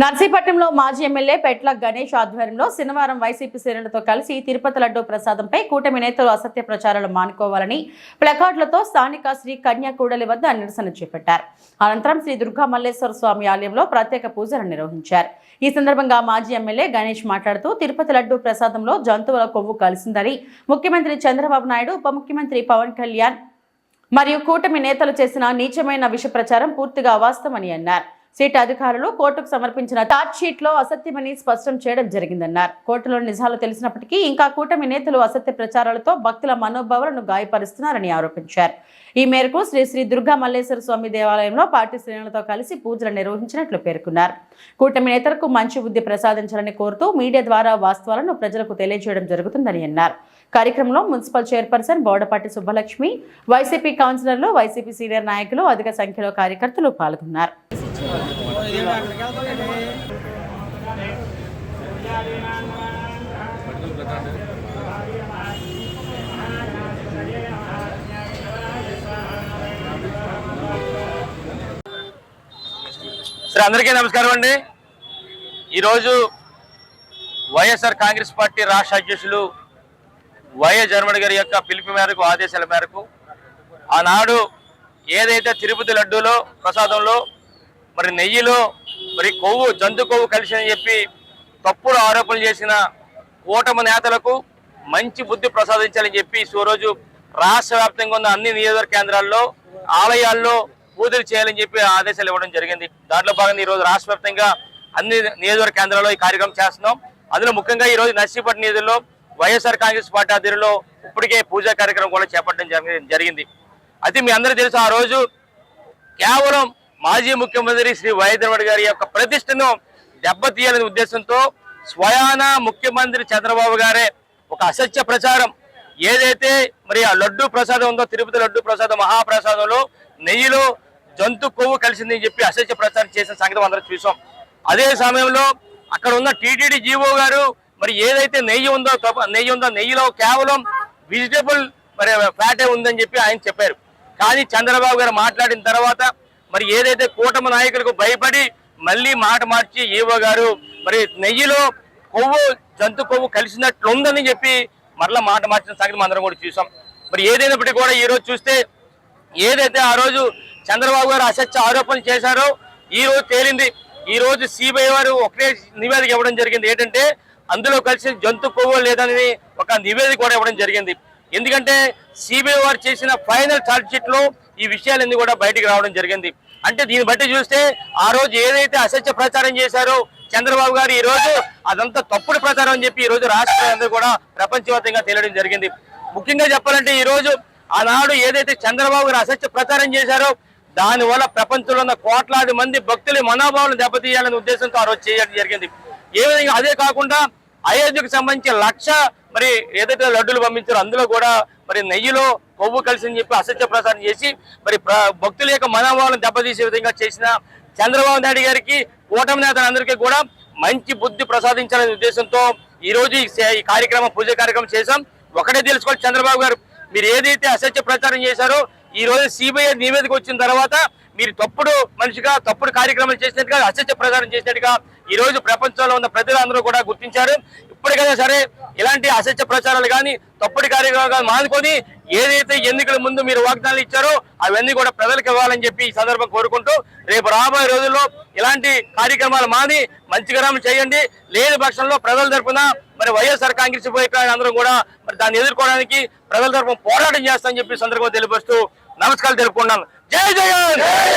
నర్సీపట్నంలో మాజీ ఎమ్మెల్యే పెట్ల గణేష్ ఆధ్వర్యంలో శనివారం వైసీపీ శ్రేణులతో కలిసి తిరుపతి లడ్డు ప్రసాదంపై కూటమి నేతలు అసత్య ప్రచారాలు మానుకోవాలని ప్లకార్డులతో స్థానిక శ్రీ కన్యాకూడలి వద్ద నిరసన చేపట్టారు. అనంతరం శ్రీ దుర్గా మల్లేశ్వర స్వామి ఆలయంలో ప్రత్యేక పూజలు నిర్వహించారు. ఈ సందర్భంగా మాజీ ఎమ్మెల్యే గణేష్ మాట్లాడుతూ తిరుపతి లడ్డూ ప్రసాదంలో జంతువుల కొవ్వు కలిసిందని ముఖ్యమంత్రి చంద్రబాబు నాయుడు ఉప ముఖ్యమంత్రి పవన్ కళ్యాణ్ మరియు కూటమి నేతలు చేసిన నీచమైన విష ప్రచారం పూర్తిగా అవాస్తవమని అన్నారు. సీట్ అధికారులు కోర్టుకు సమర్పించిన టార్చ్ అసత్యమని స్పష్టం చేయడం జరిగిందన్నారు. కోర్టులో నిజాలు తెలిసినప్పటికీ ఇంకా కూటమి నేతలు అసత్య ప్రచారాలతో భక్తుల మనోభావాలను గాయపరుస్తున్నారని ఆరోపించారు. ఈ మేరకు శ్రీ శ్రీ దుర్గా మల్లేశ్వర స్వామి దేవాలయంలో పార్టీ శ్రేణులతో కలిసి పూజలు నిర్వహించినట్లు పేర్కొన్నారు. కూటమి నేతలకు మంచి బుద్ధి ప్రసాదించాలని కోరుతూ మీడియా ద్వారా వాస్తవాలను ప్రజలకు తెలియజేయడం జరుగుతుందని అన్నారు. కార్యక్రమంలో మున్సిపల్ చైర్పర్సన్ బోడపాటి సుబ్బలక్ష్మి వైసీపీ కౌన్సిలర్లు వైసీపీ సీనియర్ నాయకులు అధిక సంఖ్యలో కార్యకర్తలు పాల్గొన్నారు. సరే అందరికీ నమస్కారం అండి. ఈరోజు వైఎస్ఆర్ కాంగ్రెస్ పార్టీ రాష్ట్ర అధ్యక్షులు వైఎస్ జగన్మోహన్ గారి యొక్క పిలుపు మేరకు ఆదేశాల మేరకు ఆనాడు ఏదైతే తిరుపతి లడ్డూలో ప్రసాదంలో మరి నెయ్యిలో మరి కొవ్వు జంతు కొవ్వు కలిసి అని చెప్పి తప్పుడు ఆరోపణలు చేసిన కూటమి నేతలకు మంచి బుద్ధి ప్రసాదించాలని చెప్పి ఈరోజు రాష్ట్ర వ్యాప్తంగా ఉన్న అన్ని నియోజకవర్గ కేంద్రాల్లో ఆలయాల్లో పూజలు చేయాలని చెప్పి ఆదేశాలు ఇవ్వడం జరిగింది. దాంట్లో భాగంగా ఈ రోజు రాష్ట్ర వ్యాప్తంగా అన్ని నియోజకవర్గ కేంద్రాల్లో ఈ కార్యక్రమం చేస్తున్నాం. అందులో ముఖ్యంగా ఈ రోజు నర్సీపట్నం నిధుల్లో వైఎస్ఆర్ కాంగ్రెస్ పార్టీ ఆధ్వర్యంలో ఇప్పటికే పూజా కార్యక్రమం కూడా చేపట్టడం జరిగింది. అది మీ అందరూ తెలుసు ఆ రోజు కేవలం మాజీ ముఖ్యమంత్రి శ్రీ వైద్యనాథ్ గారి యొక్క ప్రతిష్టను దెబ్బతీయాలనే ఉద్దేశంతో స్వయాన ముఖ్యమంత్రి చంద్రబాబు గారే ఒక అసత్య ప్రచారం. ఏదైతే మరి ఆ లడ్డు ప్రసాదం ఉందో తిరుపతి లడ్డు ప్రసాదం మహాప్రసాదంలో నెయ్యిలో జంతు కొవ్వు కలిసిందని చెప్పి అసత్య ప్రచారం చేసిన సంగతి అందరం చూసాం. అదే సమయంలో అక్కడ ఉన్న టీటీడీ జీవో గారు మరి ఏదైతే నెయ్యి ఉందో తప్ప- నెయ్యి ఉందో నెయ్యిలో కేవలం వెజిటబుల్ మరి ఫ్యాటే ఉందని చెప్పి ఆయన చెప్పారు. కానీ చంద్రబాబు గారు మాట్లాడిన తర్వాత మరి ఏదైతే కూటమి నాయకులకు భయపడి మళ్ళీ మాట మార్చి ఈవో గారు మరి నెయ్యిలో కొవ్వు జంతు కొవ్వు కలిసినట్లు ఉందని చెప్పి మరలా మాట మార్చిన సంగతి అందరం కూడా చూసాం. మరి ఏదైనప్పటికీ కూడా ఈ రోజు చూస్తే ఏదైతే ఆ రోజు చంద్రబాబు గారు అసత్య ఆరోపణలు చేశారో ఈ రోజు తేలింది. ఈ రోజు సిబిఐ వారు ఒకటే నివేదిక ఇవ్వడం జరిగింది. ఏంటంటే అందులో కలిసి జంతు కొవ్వు లేదని ఒక నివేదిక కూడా ఇవ్వడం జరిగింది. ఎందుకంటే సిబిఐ వారు చేసిన ఫైనల్ ఛార్జ్ షీట్లో ఈ విషయాలన్నీ కూడా బయటికి రావడం జరిగింది. అంటే దీన్ని బట్టి చూస్తే ఆ రోజు ఏదైతే అసత్య ప్రచారం చేశారో చంద్రబాబు గారు ఈ రోజు అదంతా తప్పుడు ప్రచారం అని చెప్పి ఈ రోజు రాష్ట్రం కూడా ప్రపంచవ్యాప్తంగా తేలడం జరిగింది. ముఖ్యంగా చెప్పాలంటే ఈ రోజు ఆనాడు ఏదైతే చంద్రబాబు గారు అసత్య ప్రచారం చేశారో దానివల్ల ప్రపంచంలో ఉన్న కోట్లాది మంది భక్తుల మనోభావాలను దెబ్బతీయాలనే ఉద్దేశంతో ఆ రోజు చేయడం జరిగింది. ఏ విధంగా అదే కాకుండా అయోధ్యకు సంబంధించి లక్ష మరి ఏదైతే లడ్డులు పంపించారో అందులో కూడా మరి నెయ్యిలో కొవ్వు కలిసి అని చెప్పి అసత్య ప్రచారం చేసి మరి ప్ర- భక్తుల యొక్క మనోభావాలను దెబ్బతీసే విధంగా చేసిన చంద్రబాబు నాయుడు గారికి కూటమి నేతలందరికీ కూడా మంచి బుద్ధి ప్రసాదించాలనే ఉద్దేశంతో ఈ రోజు ఈ ఈ కార్యక్రమం పూజ కార్యక్రమం చేశాం. ఒకటే తెలుసుకోవాలి చంద్రబాబు గారు మీరు ఏదైతే అసత్య ప్రచారం చేశారో ఈ రోజు సిబిఐ నివేదిక వచ్చిన తర్వాత మీరు తప్పుడు మనిషిగా తప్పుడు కార్యక్రమాలు చేసినట్టుగా అసత్య ప్రచారం చేసినట్టుగా ఈ రోజు ప్రపంచంలో ఉన్న ప్రజలందరూ కూడా గుర్తించారు. ఇప్పటికైనా సరే ఇలాంటి అసత్య ప్రచారాలు కానీ తప్పుడు కార్యక్రమాలు మానుకొని ఏదైతే ఎన్నికల ముందు మీరు వాగ్దానాలు ఇచ్చారో అవన్నీ కూడా ప్రజలకు ఇవ్వాలని చెప్పి ఈ సందర్భం కోరుకుంటూ రేపు రాబోయే రోజుల్లో ఇలాంటి కార్యక్రమాలు మాని మంచిగా చేయండి. లేని పక్షంలో ప్రజల తరఫున మరి వైఎస్ఆర్ కాంగ్రెస్ పోయిన అందరం కూడా మరి దాన్ని ఎదుర్కోవడానికి ప్రజల తరఫున పోరాటం చేస్తామని చెప్పి సందర్భంగా తెలియపరుస్తూ నమస్కారాలు తెలుపుకున్నాను జై జగన్!